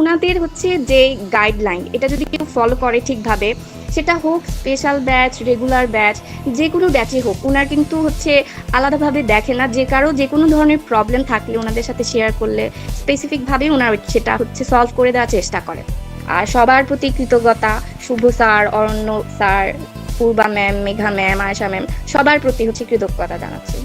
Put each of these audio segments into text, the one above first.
উনাদের হচ্ছে যে গাইডলাইন এটা যদি কেউ ফলো করে ঠিকভাবে, সেটা হোক স্পেশাল ব্যাচ রেগুলার ব্যাচ যে কোনো ব্যাচে হোক, উনার কিন্তু হচ্ছে আলাদাভাবে দেখে না, যে কারও যে কোনো ধরনের প্রবলেম থাকলে ওনাদের সাথে শেয়ার করলে স্পেসিফিকভাবে ওনার সেটা হচ্ছে সলভ করে দেওয়ার চেষ্টা করে। আর সবার প্রতি কৃতজ্ঞতা, Shubho sir, Aranya sir, Purba ma'am Megha ma'am Aysha ma'am সবার প্রতি হচ্ছে কৃতজ্ঞতা জানাচ্ছি।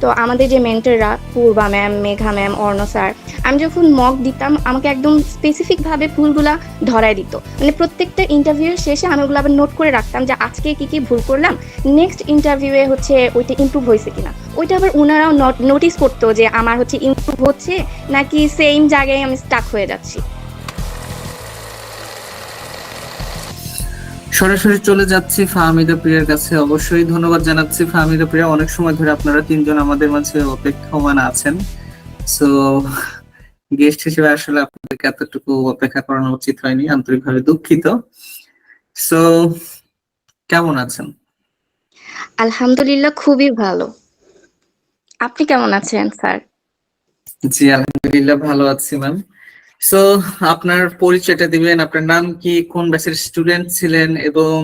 তো আমাদের যে মেন্টররা Purba ma'am Megha ma'am Arno sir আমি যখন মক দিতাম, আমাকে একদম স্পেসিফিকভাবে ভুলগুলা ধরায় দিত। মানে প্রত্যেকটা ইন্টারভিউয়ের শেষে আমি ওগুলো আবার নোট করে রাখতাম যে আজকে কি কি ভুল করলাম নেক্সট ইন্টারভিউয়ে হচ্ছে ওইটা ইম্প্রুভ হয়েছে কিনা। ওইটা আবার ওনারাও নোটিস করতো যে আমার হচ্ছে ইমপ্রুভ হচ্ছে, নাকি সেম জায়গায় আমি স্টাক হয়ে যাচ্ছি। সরাসরি চলে যাচ্ছি ফাহমিদা প্রিয়ার কাছে। অবশ্যই ধন্যবাদ জানাচ্ছি ফাহমিদা প্রিয়া। অনেক সময় ধরে আপনারা তিনজন আমাদের মাঝে অপেক্ষমান আছেন। সো গেস্ট হিসেবে আসলে আপনাদেরকে এতটুকু অপেক্ষা করানো উচিত হয়নি আন্তরিকভাবে দুঃখিত। সো কেমন আছেন? আলহামদুলিল্লাহ খুবই ভালো। আপনি কেমন আছেন স্যার? জি আলহামদুলিল্লাহ ভালো আছি ম্যাম সো আপনার পরিচয়টা দিবেন, আপনার নাম কি, কোন ব্যাচের স্টুডেন্ট ছিলেন এবং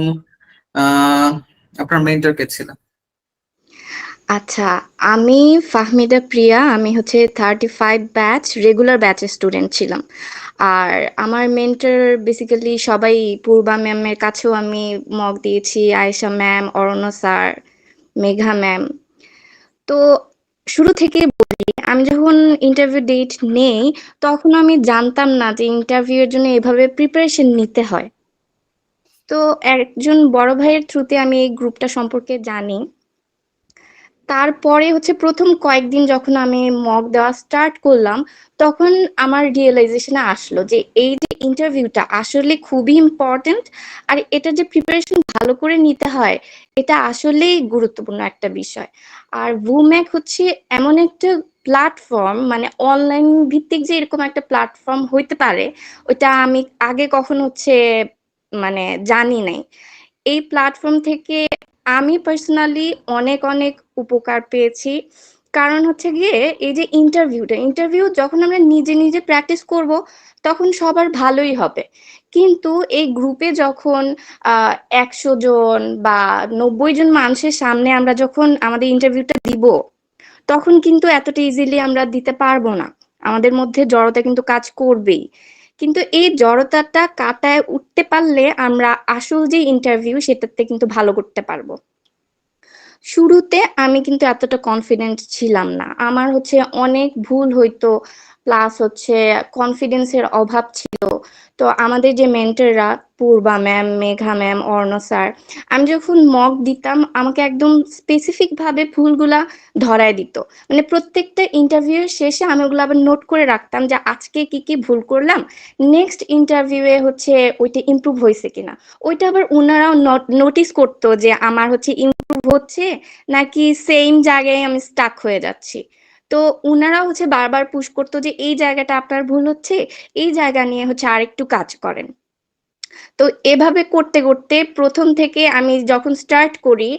আপনার মেন্টর কে ছিল আচ্ছা আমি ফাহমিদা প্রিয়া, আমি হচ্ছে থার্টি ফাইভ ব্যাচ রেগুলার ব্যাচের স্টুডেন্ট ছিলাম। আর আমার মেন্টর বেসিক্যালি সবাই পূর্বা ম্যামের কাছেও আমি মক দিয়েছি, Ayesha ma'am Aranya sir Megha ma'am তো শুরু থেকে আমি যখন ইন্টারভিউ ডেট নেই, তখন আমি জানতাম না যে ইন্টারভিউ এর জন্য এভাবে প্রিপারেশন নিতে হয়। তো একজন বড় ভাইয়ের থ্রুতে আমি এই গ্রুপটা সম্পর্কে জানি। তারপরে হচ্ছে প্রথম কয়েকদিন যখন আমি মক দেওয়া স্টার্ট করলাম, তখন আমার রিয়েলাইজেশনে আসলো যে এই যে ইন্টারভিউটা আসলে খুবই ইম্পর্টেন্ট আর এটা যে প্রিপারেশন ভালো করে নিতে হয়, এটা আসলেই গুরুত্বপূর্ণ একটা বিষয়। আর ভুম্যাক হচ্ছে এমন একটা প্ল্যাটফর্ম মানে অনলাইন ভিত্তিক যে এরকম একটা প্ল্যাটফর্ম হইতে পারে, ওইটা আমি আগে কখনো হচ্ছে মানে জানি নাই। এই প্ল্যাটফর্ম থেকে আমি পার্সোনালি অনেক অনেক উপকার পেয়েছি। কারণ হচ্ছে গিয়ে এই যে ইন্টারভিউটা ইন্টারভিউ যখন আমরা নিজে নিজে প্র্যাকটিস করব, তখন সবার ভালোই হবে। কিন্তু এই গ্রুপে যখন একশো জন বা নব্বই জন মানুষের সামনে আমরা যখন আমাদের ইন্টারভিউটা দিব, তখন কিন্তু এতটা ইজিলি আমরা দিতে পারব না। আমাদের মধ্যে জড়তা কিন্তু কাজ করবেই। কিন্তু এই জড়তাটা কাটায় উঠতে পারলে আমরা আসল যে ইন্টারভিউ সেটাতে কিন্তু ভালো করতে পারব। শুরুতে আমি কিন্তু এতটা কনফিডেন্ট ছিলাম না। আমার হচ্ছে অনেক ভুল হইতো। প্লাস হচ্ছে কনফিডেন্সের অভাব ছিল। তো আমাদের যে মেন্টররা Purba ma'am Megha ma'am Arno sir আমি যখন মক দিতাম, আমাকে একদম স্পেসিফিক ভাবে ভুলগুলা ধরায় দিত। মানে প্রত্যেকটা ইন্টারভিউয়ের শেষে আমি ওগুলো আবার নোট করে রাখতাম যে আজকে কি কি ভুল করলাম নেক্সট ইন্টারভিউয়ে হচ্ছে ওইটা ইমপ্রুভ হয়েছে কিনা। ওইটা আবার ওনারাও নোটিস করতো যে আমার হচ্ছে ইমপ্রুভ হচ্ছে, নাকি সেম জায়গায় আমি স্টাক হয়ে যাচ্ছি। তো উনারা হচ্ছে বারবার পুশ করতো যে এই জায়গাটা আপনার ভুল হচ্ছে, এই জায়গা নিয়ে হচ্ছে আরেকটু কাজ করেন। তো এভাবে করতে করতে প্রথম থেকে আমি যখন স্টার্ট করি,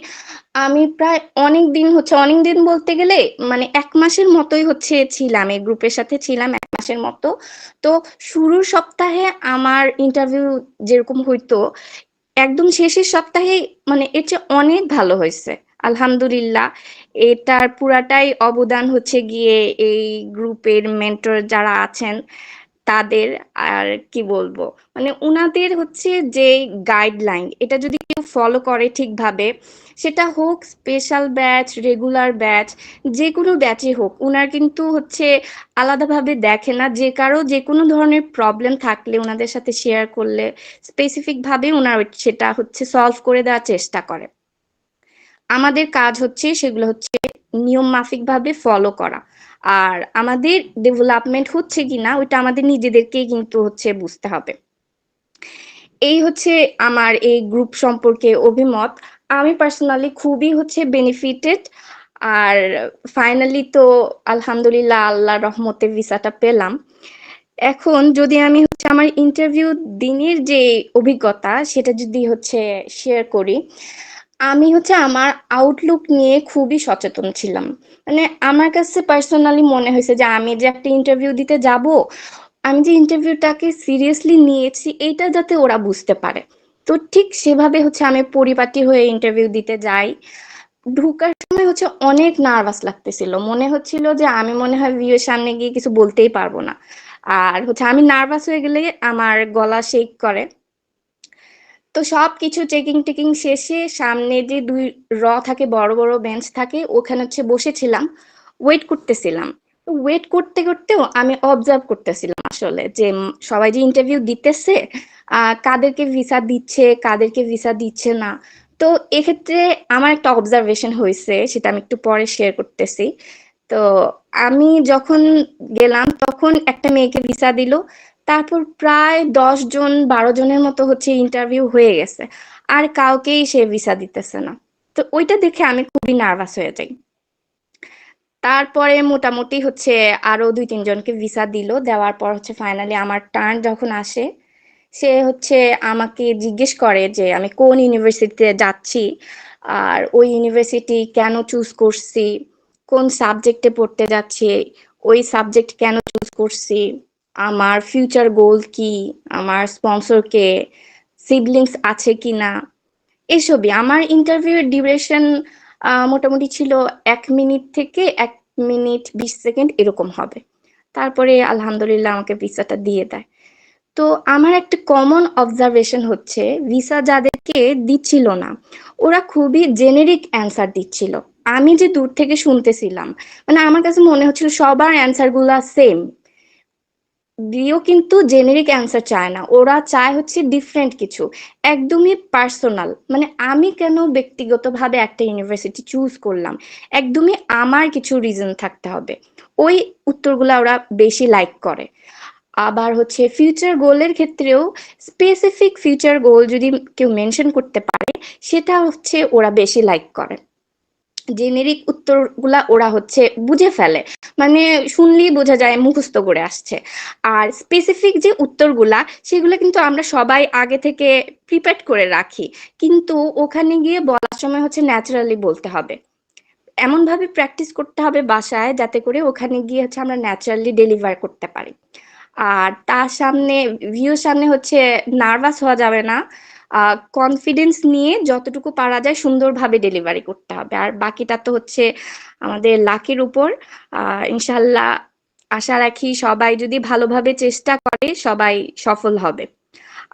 আমি প্রায় অনেক দিন হচ্ছে, অনেক দিন বলতে গেলে মানে এক মাসের মতোই হচ্ছে ছিলাম, এই গ্রুপের সাথে ছিলাম এক মাসের মতো। তো শুরুর সপ্তাহে আমার ইন্টারভিউ যেরকম হইতো, একদম শেষের সপ্তাহে মানে এর চেয়ে অনেক ভালো হয়েছে। আলহামদুলিল্লাহ, এটার পুরাটাই অবদান হচ্ছে গিয়ে এই গ্রুপের মেন্টর যারা আছেন তাদের, আর কি বলব মানে উনাদের হচ্ছে যে গাইডলাইন এটা যদি কেউ ফলো করে ঠিকভাবে, সেটা হোক স্পেশাল ব্যাচ রেগুলার ব্যাচ যে কোনো ব্যাচে হোক, উনার কিন্তু হচ্ছে আলাদাভাবে দেখে না, যে কারও যে কোনো ধরনের প্রবলেম থাকলে ওনাদের সাথে শেয়ার করলে স্পেসিফিকভাবে ওনার সেটা হচ্ছে সলভ করে দেওয়ার চেষ্টা করে। আমাদের কাজ হচ্ছে সেগুলো হচ্ছে নিয়ম মাফিক ভাবে ফলো করা। আর আমাদের ডেভেলপমেন্ট হচ্ছে কিনা, ওইটা আমাদের নিজেদেরকেই কিন্তু হচ্ছে বুঝতে হবে। এই হচ্ছে আমার এই গ্রুপ সম্পর্কে অভিমত। আমি পার্সোনালি খুবই হচ্ছে বেনিফিটেড আর ফাইনালি তো আলহামদুলিল্লাহ আল্লাহ রহমতে ভিসাটা পেলাম। এখন যদি আমি হচ্ছে আমার ইন্টারভিউ দিনের যে অভিজ্ঞতা, সেটা যদি হচ্ছে শেয়ার করি আমি হচ্ছে আমার আউটলুক নিয়ে খুবই সচেতন ছিলাম। মানে আমার কাছে পার্সোনালি মনে হয়েছে যে আমি যে একটা ইন্টারভিউ দিতে যাব, আমি যে ইন্টারভিউটাকে সিরিয়াসলি নিয়েছি, এইটা যাতে ওরা বুঝতে পারে। তো ঠিক সেভাবে হচ্ছে আমি পরিপাটি হয়ে ইন্টারভিউ দিতে যাই। ঢুকার সময় হচ্ছে অনেক নার্ভাস লাগতেছিল। মনে হচ্ছিল যে আমি মনে হয় ভিউয়ের সামনে গিয়ে কিছু বলতেই পারব না। আর হচ্ছে আমি নার্ভাস হয়ে গেলে আমার গলা শেক করে। তো সবকিছু চেকিং টেকিং শেষে সামনে যে দুই র থাকে, বড় বড় বেঞ্চ থাকে, ওখানে হচ্ছে বসেছিলাম ওয়েট করতেছিলাম। ওয়েট করতে করতেও আমি অবজার্ভ করতেছিলাম আসলে যে সবাই যে ইন্টারভিউ দিতেছে কাদেরকে ভিসা দিচ্ছে, কাদেরকে ভিসা দিচ্ছে না। তো এক্ষেত্রে আমার একটা অবজারভেশন হয়েছে, সেটা আমি একটু পরে শেয়ার করতেছি। তো আমি যখন গেলাম, তখন একটা মেয়েকে ভিসা দিল তারপর প্রায় জন, বারো জনের মতো হচ্ছে ইন্টারভিউ হয়ে গেছে। আর কাউকেই সে ভিসা দিতেছে না। তো ওইটা দেখে আমি খুবই নার্ভাস হয়ে যাই। তারপরে মোটামুটি হচ্ছে আরও দুই তিনজনকে ভিসা দিল। দেওয়ার পর হচ্ছে ফাইনালি আমার টার্ন যখন আসে, সে হচ্ছে আমাকে জিজ্ঞেস করে যে, আমি কোন ইউনিভার্সিটিতে যাচ্ছি? আর ওই ইউনিভার্সিটি কেন চুজ করছি? কোন সাবজেক্টে পড়তে যাচ্ছি? ওই সাবজেক্ট কেন চুজ করছি? আমার ফিউচার গোল কি? আমার স্পন্সর কে? সিবলিংস আছে কি না এসবই। আমার ইন্টারভিউয়ের ডিউরেশন মোটামুটি ছিল এক মিনিট থেকে এক মিনিট বিশ সেকেন্ড এরকম হবে। তারপরে আলহামদুলিল্লাহ আমাকে ভিসাটা দিয়ে দেয়। তো আমার একটা কমন অবজারভেশন হচ্ছে ভিসা যাদেরকে দিচ্ছিল না, ওরা খুবই জেনেরিক অ্যান্সার দিচ্ছিল। আমি যে দূর থেকে শুনতেছিলাম মানে আমার কাছে মনে হচ্ছিল সবার অ্যান্সারগুলা সেম দিয়েও কিন্তু জেনেরিক অ্যান্সার চায় না। ওরা চায় হচ্ছে ডিফারেন্ট কিছু। একদমই পার্সোনাল মানে আমি কেন ব্যক্তিগতভাবে একটা ইউনিভার্সিটি চুজ করলাম? একদমই আমার কিছু রিজন থাকতে হবে। ওই উত্তরগুলো ওরা বেশি লাইক করে। আবার হচ্ছে ফিউচার গোলের ক্ষেত্রেও স্পেসিফিক ফিউচার গোল যদি কেউ মেনশন করতে পারে, সেটা হচ্ছে ওরা বেশি লাইক করে। জেনেরিক উত্তরগুলা ওরা হচ্ছে বুঝে ফেলে। মানে শুনলেই বোঝা যায়, মুখস্থ করে আসছে। আর স্পেসিফিক যে উত্তরগুলা, সেগুলো কিন্তু আমরা সবাই আগে থেকে প্রিপেয়ার করে রাখি। কিন্তু ওখানে গিয়ে বলার সময় হচ্ছে ন্যাচারালি বলতে হবে। এমন ভাবে প্র্যাকটিস করতে হবে বাসায় যাতে করে ওখানে গিয়ে হচ্ছে আমরা ন্যাচারালি ডেলিভার করতে পারি। আর তার সামনে ভিউর সামনে হচ্ছে নার্ভাস হওয়া যাবে না। কনফিডেন্স নিয়ে যতটুকু পারা যায় সুন্দরভাবে ডেলিভারি করতে হবে। আর বাকিটা তো হচ্ছে আমাদের লাকের উপর। ইনশাল্লাহ আশা রাখি সবাই যদি ভালোভাবে চেষ্টা করে, সবাই সফল হবে।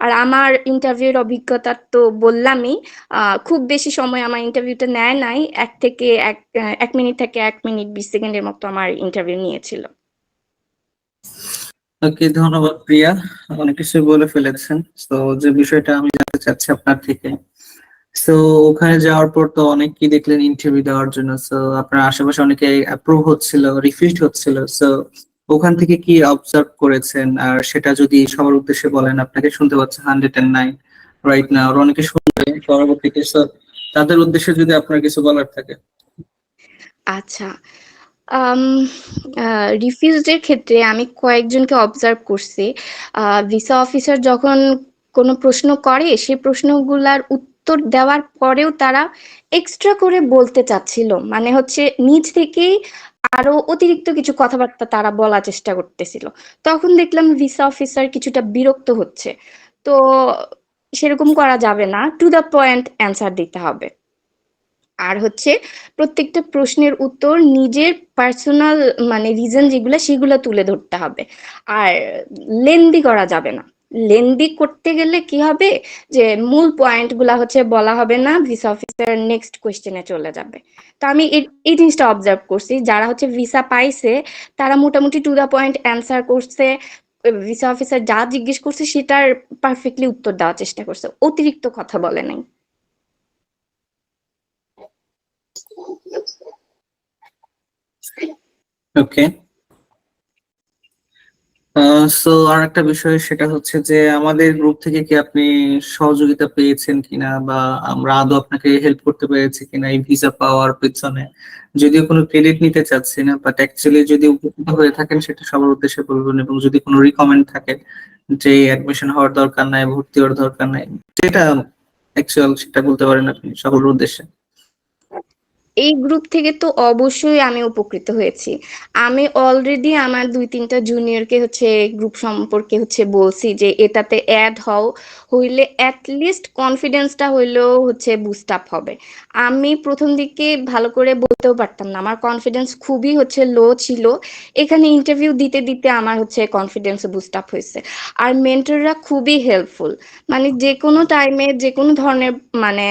আর আমার ইন্টারভিউর অভিজ্ঞতা তো বললামই খুব বেশি সময় আমার ইন্টারভিউটা নেয় নাই। এক থেকে এক এক মিনিট থেকে এক মিনিট বিশ সেকেন্ডের মতো আমার ইন্টারভিউ নিয়েছিল। ওকে ধন্যবাদ প্রিয়া। অনেক কিছু বলে ফেলেছেন। তো যে বিষয়টা আমি জানতে চাচ্ছি আপনার থেকে। তো ওখানে যাওয়ার পর তো অনেক কি দেখলেন ইন্টারভিউ দেওয়ার জন্য। তো আপনার আশেপাশে অনেকে অ্যাপ্রুভ হচ্ছিল রিফিউজ হচ্ছিল। তো ওখান থেকে কি অবজার্ভ করেছেন? আর সেটা যদি সবার উদ্দেশ্যে বলেন, আপনাকে শুনতে পাচ্ছে হান্ড্রেড এন্ড নাইন রাইট না আর অনেকে শুনবে পরবর্তীতে। so তাদের উদ্দেশ্যে যদি আপনার কিছু বলার থাকে। আচ্ছা। রিফিউজডের ক্ষেত্রে আমি কয়েকজনকে অবজার্ভ করছি। ভিসা অফিসার যখন কোনো প্রশ্ন করে সেই প্রশ্নগুলার উত্তর দেওয়ার পরেও তারা এক্সট্রা করে বলতে চাচ্ছিল। মানে হচ্ছে নিজ থেকেই আরও অতিরিক্ত কিছু কথাবার্তা তারা বলার চেষ্টা করতেছিল। তখন দেখলাম ভিসা অফিসার কিছুটা বিরক্ত হচ্ছে। তো সেরকম করা যাবে না। টু দ্য পয়েন্ট অ্যান্সার দিতে হবে। আর হচ্ছে প্রত্যেকটা প্রশ্নের উত্তর নিজের পার্সোনাল মানে রিজন যেগুলো সেগুলো তুলে ধরতে হবে। আর লেন্দি করা যাবে না। লেন্দি করতে গেলে কি হবে? যে মূল পয়েন্টগুলা হচ্ছে বলা হবে না ভিসা অফিসার নেক্সট কোয়েশ্চেনে চলে যাবে। তো আমি এই জিনিসটা অবজার্ভ করছি, যারা হচ্ছে ভিসা পাইছে, তারা মোটামুটি টু দা পয়েন্ট অ্যান্সার করছে ভিসা অফিসার যা জিজ্ঞেস করছে সেটার পারফেক্টলি উত্তর দেওয়ার চেষ্টা করছে। অতিরিক্ত কথা বলে নাই। ওকে। সো আর একটা বিষয় সেটা হচ্ছে যে আমাদের গ্রুপ থেকে কি আপনি সহযোগিতা পেয়েছেন কিনা বা আমরা আদৌ আপনাকে হেল্প করতে পেরেছি কিনা এই ভিসা পাওয়ার পেছনে? যদিও কোনো ক্রেডিট নিতে চাচ্ছি না বাট অ্যাকচুয়ালি যদি উপকৃত হয়ে থাকেন সেটা সবার উদ্দেশ্যে বলবেন এবং যদি কোনো রিকমেন্ড থাকে যে অ্যাডমিশন হওয়ার দরকার নাই, ভর্তি হওয়ার দরকার নাই সেটা অ্যাকচুয়াল সেটা বলতে পারেন আপনি সকলের উদ্দেশ্যে। এই গ্রুপ থেকে তো অবশ্যই আমি উপকৃত হয়েছি। আমি অলরেডি আমার দুই তিনটা জুনিয়রকে হচ্ছে গ্রুপ সম্পর্কে হচ্ছে বলছি যে, এটাতে অ্যাড হও, হইলে অ্যাটলিস্ট কনফিডেন্সটা হইলেও হচ্ছে বুস্ট আপ হবে। আমি প্রথম দিকে ভালো করে বলতেও পারতাম না, আমার কনফিডেন্স খুবই হচ্ছে লো ছিল। এখানে ইন্টারভিউ দিতে দিতে আমার হচ্ছে কনফিডেন্স বুস্ট আপ হয়েছে। আর মেন্টররা খুবই হেল্পফুল মানে যে কোনো টাইমে যে কোনো ধরনের মানে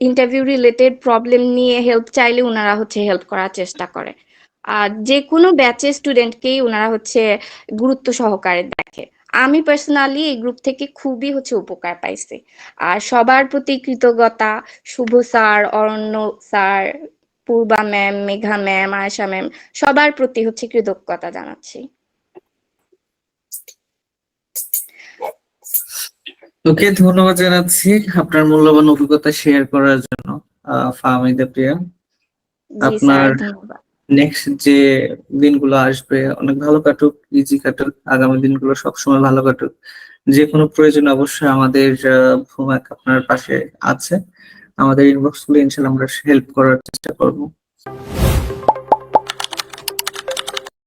ইন্টারভিউ রিলেটেড প্রবলেম নিয়ে হেল্প চাইলে ওনারা হচ্ছে হেল্প করার চেষ্টা করে। আর যে কোনো ব্যাচের স্টুডেন্টকেই ওনারা হচ্ছে গুরুত্ব সহকারে দেখে। আমি পার্সোনালি এই গ্রুপ থেকে খুবই হচ্ছে উপকার পাইছি। আর সবার প্রতি কৃতজ্ঞতা, Shuvo sir, Aranya sir, Purba ma'am Megha ma'am Ayesha ma'am সবার প্রতি হচ্ছে কৃতজ্ঞতা জানাচ্ছি। ওকে ধন্যবাদ জানাচ্ছি আপনার মূল্যবান অভিজ্ঞতা শেয়ার করার জন্য ফাহমিদা প্রিয়া। আপনার- নেক্সট যে দিনগুলো আসবে অনেক ভালো কাটুক ইজি কাটুক আগামী দিনগুলো সবসময় ভালো কাটুক। যে কোনো প্রয়োজন অবশ্যই আমাদের ভূমিকা আপনার পাশে আছে। আমাদের ইনবক্সগুলো ইনশাল্লাহ আমরা হেল্প করার চেষ্টা করব।